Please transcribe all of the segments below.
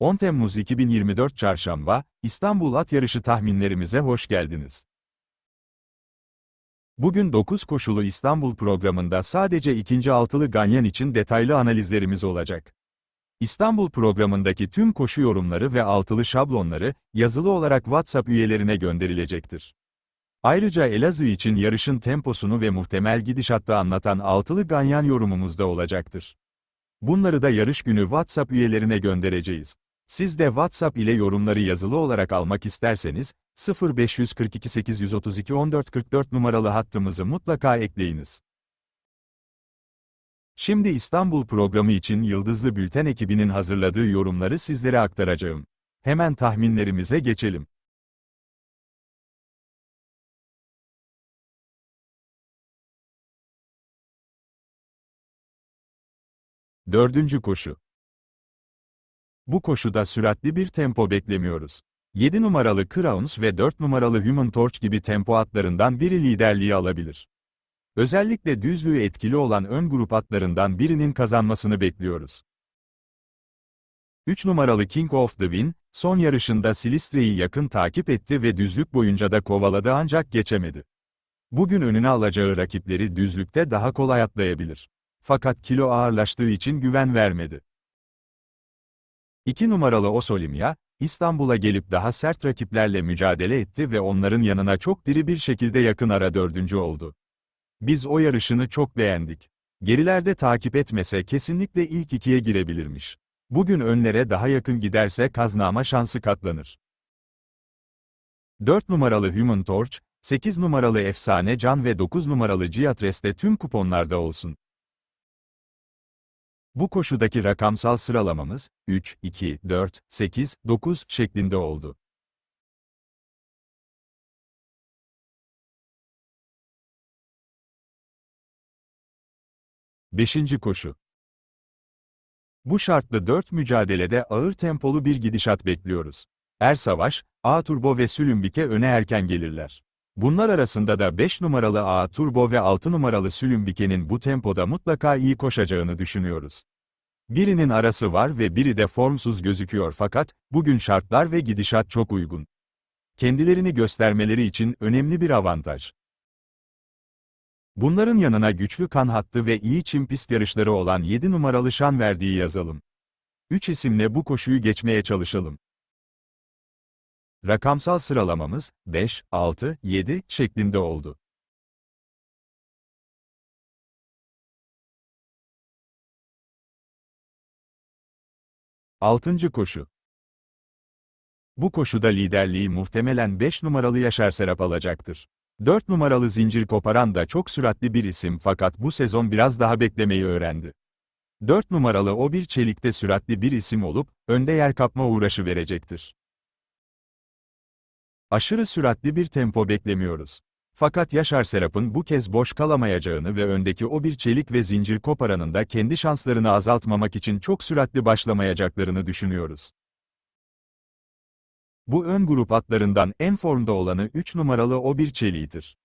10 Temmuz 2024 Çarşamba, İstanbul At Yarışı tahminlerimize hoş geldiniz. Bugün 9 koşulu İstanbul programında sadece ikinci altılı ganyan için detaylı analizlerimiz olacak. İstanbul programındaki tüm koşu yorumları ve altılı şablonları, yazılı olarak WhatsApp üyelerine gönderilecektir. Ayrıca Elazığ için yarışın temposunu ve muhtemel gidişatta anlatan altılı ganyan yorumumuz da olacaktır. Bunları da yarış günü WhatsApp üyelerine göndereceğiz. Siz de WhatsApp ile yorumları yazılı olarak almak isterseniz, 0542 832 1444 numaralı hattımızı mutlaka ekleyiniz. Şimdi İstanbul programı için Yıldızlı Bülten ekibinin hazırladığı yorumları sizlere aktaracağım. Hemen tahminlerimize geçelim. Dördüncü koşu. Bu koşuda süratli bir tempo beklemiyoruz. 7 numaralı Crowns ve 4 numaralı Human Torch gibi tempo atlarından biri liderliği alabilir. Özellikle düzlüğü etkili olan ön grup atlarından birinin kazanmasını bekliyoruz. 3 numaralı King of the Win, son yarışında Silistre'yi yakın takip etti ve düzlük boyunca da kovaladı ancak geçemedi. Bugün önüne alacağı rakipleri düzlükte daha kolay atlayabilir. Fakat kilo ağırlaştığı için güven vermedi. 2 numaralı Osolimya, İstanbul'a gelip daha sert rakiplerle mücadele etti ve onların yanına çok diri bir şekilde yakın ara dördüncü oldu. Biz o yarışını çok beğendik. Gerilerde takip etmese kesinlikle ilk ikiye girebilirmiş. Bugün önlere daha yakın giderse kaznama şansı katlanır. 4 numaralı Human Torch, 8 numaralı Efsane Can ve 9 numaralı Giatres'te tüm kuponlarda olsun. Bu koşudaki rakamsal sıralamamız, 3, 2, 4, 8, 9 şeklinde oldu. Beşinci koşu. Bu şartlı 4 mücadelede ağır tempolu bir gidişat bekliyoruz. Er Savaş, A Turbo ve Sülümbike öne erken gelirler. Bunlar arasında da 5 numaralı A Turbo ve 6 numaralı Sülümbike'nin bu tempoda mutlaka iyi koşacağını düşünüyoruz. Birinin arası var ve biri de formsuz gözüküyor fakat, bugün şartlar ve gidişat çok uygun. Kendilerini göstermeleri için önemli bir avantaj. Bunların yanına güçlü kan hattı ve iyi çim pist yarışları olan 7 numaralı şan verdiği yazalım. 3 isimle bu koşuyu geçmeye çalışalım. Rakamsal sıralamamız 5, 6, 7 şeklinde oldu. Altıncı koşu. Bu koşuda liderliği muhtemelen 5 numaralı Yaşar Serap alacaktır. 4 numaralı zincir koparan da çok süratli bir isim fakat bu sezon biraz daha beklemeyi öğrendi. 4 numaralı o bir çelikte süratli bir isim olup, önde yer kapma uğraşı verecektir. Aşırı süratli bir tempo beklemiyoruz. Fakat Yaşar Serap'ın bu kez boş kalamayacağını ve öndeki o bir çelik ve zincir koparanın da kendi şanslarını azaltmamak için çok süratli başlamayacaklarını düşünüyoruz. Bu ön grup atlarından en formda olanı 3 numaralı o bir çeliğidir.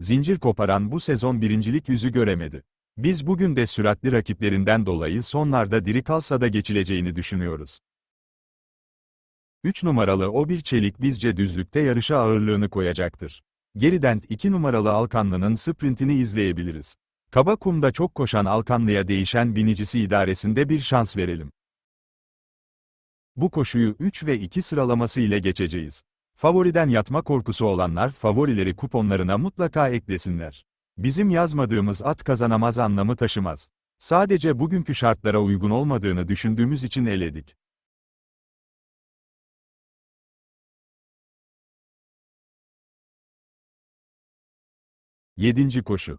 Zincir koparan bu sezon birincilik yüzü göremedi. Biz bugün de süratli rakiplerinden dolayı sonlarda diri kalsa da geçileceğini düşünüyoruz. 3 numaralı o bir çelik bizce düzlükte yarışa ağırlığını koyacaktır. Geriden 2 numaralı Alkanlı'nın sprintini izleyebiliriz. Kaba kumda çok koşan Alkanlı'ya değişen binicisi idaresinde bir şans verelim. Bu koşuyu 3 ve 2 sıralaması ile geçeceğiz. Favoriden yatma korkusu olanlar favorileri kuponlarına mutlaka eklesinler. Bizim yazmadığımız at kazanamaz anlamı taşımaz. Sadece bugünkü şartlara uygun olmadığını düşündüğümüz için eledik. Yedinci koşu.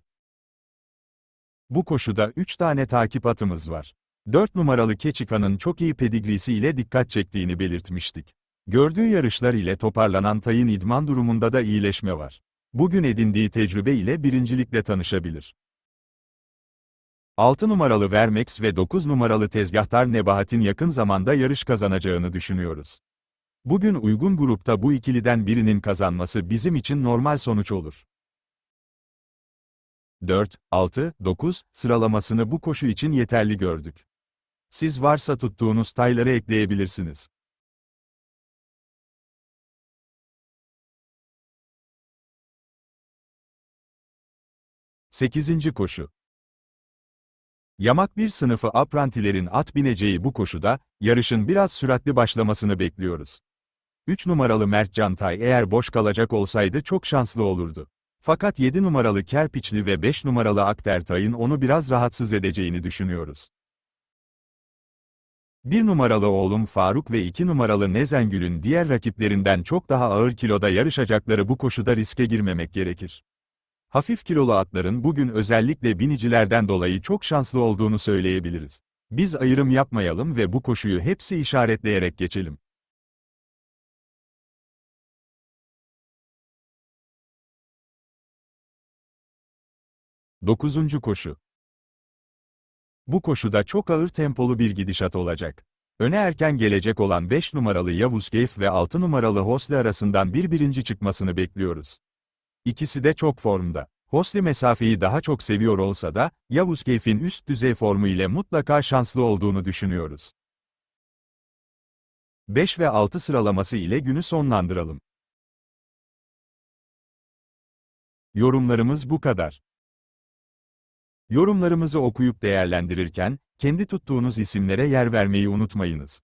Bu koşuda 3 tane takip atımız var. 4 numaralı Keçikan'ın çok iyi pedigrisi ile dikkat çektiğini belirtmiştik. Gördüğü yarışlar ile toparlanan Tay'ın idman durumunda da iyileşme var. Bugün edindiği tecrübe ile birincilikle tanışabilir. 6 numaralı Vermex ve 9 numaralı Tezgahtar Nebahat'in yakın zamanda yarış kazanacağını düşünüyoruz. Bugün uygun grupta bu ikiliden birinin kazanması bizim için normal sonuç olur. 4, 6, 9 sıralamasını bu koşu için yeterli gördük. Siz varsa tuttuğunuz tayları ekleyebilirsiniz. Sekizinci koşu. Yamak bir sınıfı aprantilerin at bineceği bu koşuda, yarışın biraz süratli başlamasını bekliyoruz. 3 numaralı Mert Cantay eğer boş kalacak olsaydı çok şanslı olurdu. Fakat 7 numaralı Kerpiçli ve 5 numaralı Aktertay'ın onu biraz rahatsız edeceğini düşünüyoruz. 1 numaralı oğlum Faruk ve 2 numaralı Nezengül'ün diğer rakiplerinden çok daha ağır kiloda yarışacakları bu koşuda riske girmemek gerekir. Hafif kilolu atların bugün özellikle binicilerden dolayı çok şanslı olduğunu söyleyebiliriz. Biz ayrım yapmayalım ve bu koşuyu hepsi işaretleyerek geçelim. Dokuzuncu koşu. Bu koşuda çok ağır tempolu bir gidişat olacak. Öne erken gelecek olan 5 numaralı Yavuz Keyf ve 6 numaralı Hosli arasından bir birinci çıkmasını bekliyoruz. İkisi de çok formda. Hosli mesafeyi daha çok seviyor olsa da, Yavuz Keyf'in üst düzey formu ile mutlaka şanslı olduğunu düşünüyoruz. 5 ve 6 sıralaması ile günü sonlandıralım. Yorumlarımız bu kadar. Yorumlarımızı okuyup değerlendirirken, kendi tuttuğunuz isimlere yer vermeyi unutmayınız.